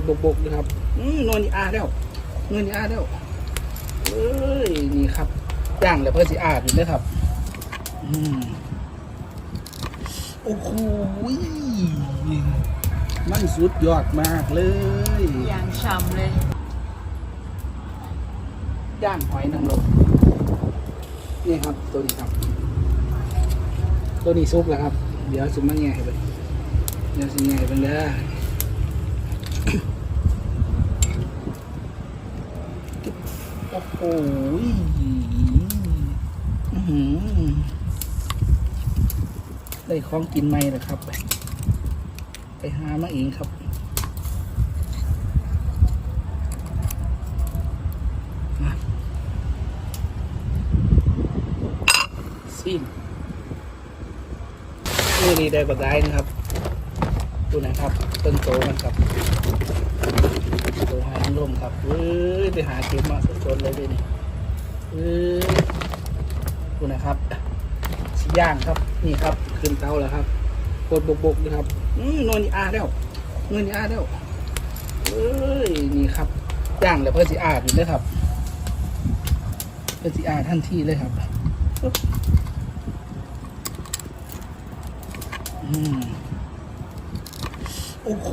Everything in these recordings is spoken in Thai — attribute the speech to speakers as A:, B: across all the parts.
A: ดบกๆนะครับอืมนวลนี่อาแล้วนวลนี่อาแล้วเอ้ยนี่ครับย่างแล้วเพื่อสิอาอยู่นะครับ อืมโอ้โหมันสุดยอดมากเลย
B: อย่างฉ่ำเลย
A: ย่างหอยนางรมนี่ครับตัวนี้ครับ ตัวนี้ซุปแล้วครับ เดี๋ยวซุปมาแง่ให้เบิ่งเดี๋ยวสิแง่ให้เบิ่งเด้อ โอ้โหอื้อหือได้ของกินไหมล่ะครับ ไปหามาเองครับซิมนี่นี่ได้บักได้นะครับ ดูนะครับ ต้นโตมันครับ โตหายลมครับเว้ยไปหาเก็บมาสดๆเลยดินี่เว้ยดูนะครับสีย่างครับนี่ครับขึ้นเตาแล้วครับโคตรบกๆนะครับอืมนวลนี่อาแล้วนวลนี่อาแล้วเอ้ยนี่ครับย่างแล้วเพื่อสีอาอยู่เลยครับ เพื่อสีอาทันทีเลยครับอืม โอ้โห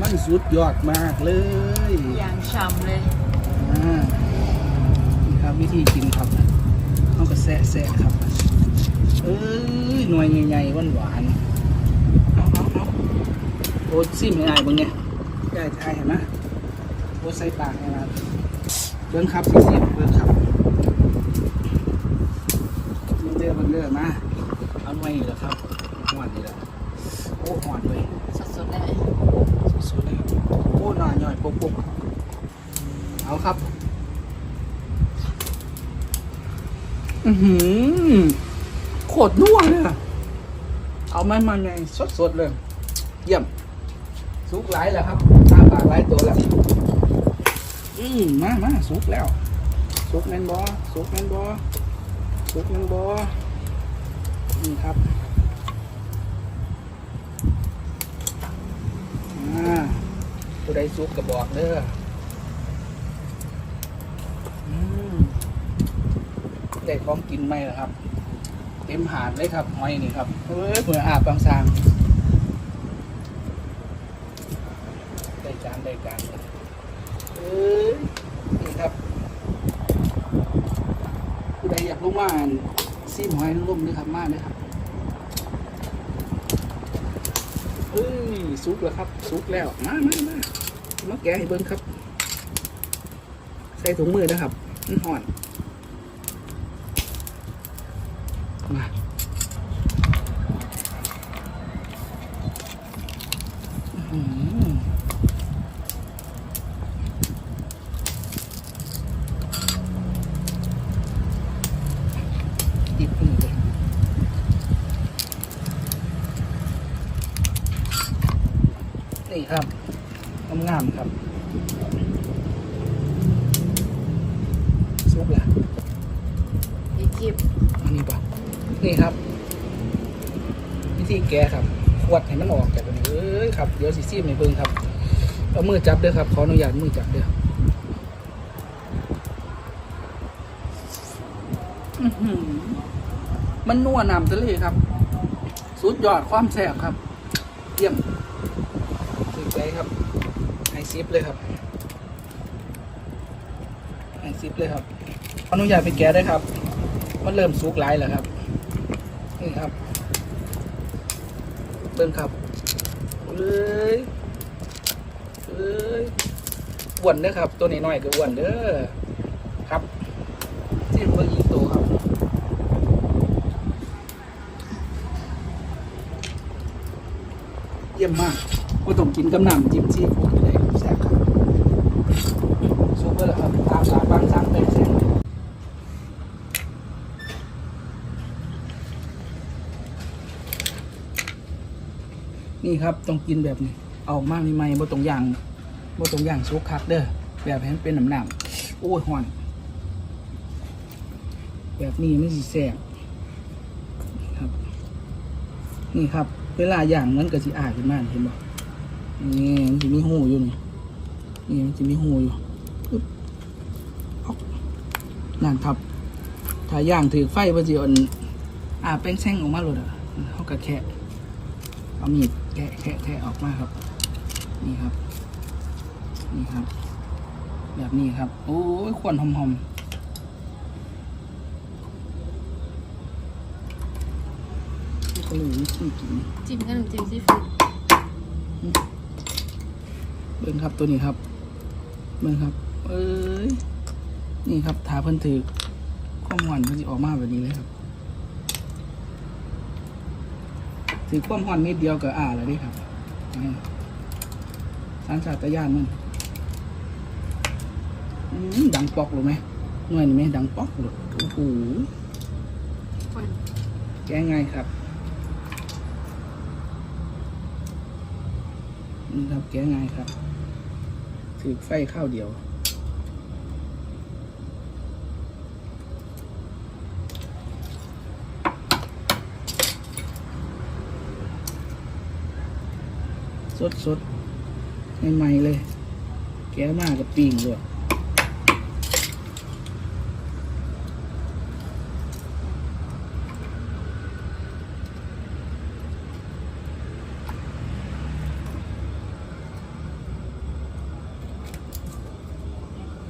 A: มันสุดยอดมากเลย
B: อย่างฉ่ำเลย
A: อ่านี่ครับวิธีกินครับเอาก็แซะแซะครับเอ้ยหน่วยใหญ่ๆหวานหวานๆเอาเอาเอาโอ้ซิมง่ายๆบางเนี่ยได้ทายเห็นไหมโอ้ใส่ปากให้มาเบิ้งครับสิซิมเบิ้งครับเบิ้งเด้อเบิ้งเด้อมาเอาหน่วยนี่แหละครับหวานนี่แหละ โอ้หวานเลย
B: สดๆเลย
A: สุดๆเลยครับโอ้หน่อยหน่อยปุ๊บปุ๊บเอาครับ อือหือโคตรนัวเลยอะเอามันมาไงสดๆเลย เยี่ยมสุกหลายแล้วครับตาปากหลายตัวแล้ว อืมมามาสุกแล้วสุกแมนบอสุกแมนบอสุกแมนบอนี่ครับ อ่า ผู้ใดสุกกระบอกเด้อได้ของกินไหมล่ะครับ เต็มหาดเลยครับหอยนี่ครับเฮ้ยเผื่ออาบบางสางได้จานได้การเลยเอ้ยนี่ครับผู้ใดอยากลงมาอ่านซีมหอยนางรมด้วยครับมาเลยครับเอ้ยสุกแล้วครับสุกแล้วมามามา มาแกะให้เบิ้งครับ ใส่ถุงมือนะครับมันห่อนมาอื้อหือติดมือเลยนี่ครับ งามๆครับซุปละ
B: อีกิบ
A: อันนี้ปะนี่ครับ วิธีแกะครับ ขวดให้มันออกจากอันนี้เอ้ยครับ เดี๋ยวสิซีมในเบิ้งครับ เอามือจับเด้อครับ ขออนุญาตมือจับเด้ออื้อหือมันนัวน้ำทะเลครับ สุดยอดความแซ่บครับ เยี่ยมสุดใจครับไอ ซิปเลยครับไอซิปเลยครับอนุญาตไปแกะได้ครับ มันเริ่มสุกหลายแล้วครับ นี่ครับเบิ้งครับเอ้ยเอ้ยอ้วนเด้อครับ ตัวนี้น้อยก็อ้วนเด้อครับที่เบิ้งอีกตัวครับเยี่ยมมากก็ต้องกินกับน้ำจิ้มซีฟู้ดเลยแซ่บครับซุปเปอร์แล้วครับ ตามสาบางสั่งเป็นแซ่บ นี่ครับต้องกินแบบนี้เอามากนี่ไม่บ่ต้อย่างบ่ต้อย่างซุกคักเด้อแบบให้มันเป็นน้ำน้ำโอ้ยห่อน แบบนี้ไม่สิแซ่บครับ นี่ครับ เวลาอย่างมันก็สิอาขึ้นมาเห็นบ่นี่มันจะมีหูอยู่นี่นี่มันจะมีหูอยู่ปึ๊บอ๊อกนั่นครับถ้าย่างถือไฟมันจะอ่อนอ่าแป้งแช่งออกมาเลยอะเขากระแคะ เอามีดแคะแคะแคะออกมาครับ นี่ครับ นี่ครับ แบบนี้ครับ โอ้ยควันหอมๆก็เลยวิธีกิน
B: จิ้มกับน้ำจิ้มซีฟู้ด
A: เบิ่งครับตัวนี้ครับเบิ่งครับ เอ้ยนี่ครับถาเพิ่นถือความหวานเพิ่นสิออกมาแบบนี้เลยครับ ถือความหวานนิดเดียวก็อ่าแล้วด้ครับสารชาตญาณมันดังปอกหรือไหมหน่วยนี่ไหมดังปอกหรือโอ้โหแก้ง่ายครับนี่ครับแก้ง่ายครับถือไฟข้าวเดียว สดสดๆใหม่ๆเลย แก้มากกับปีงด้วย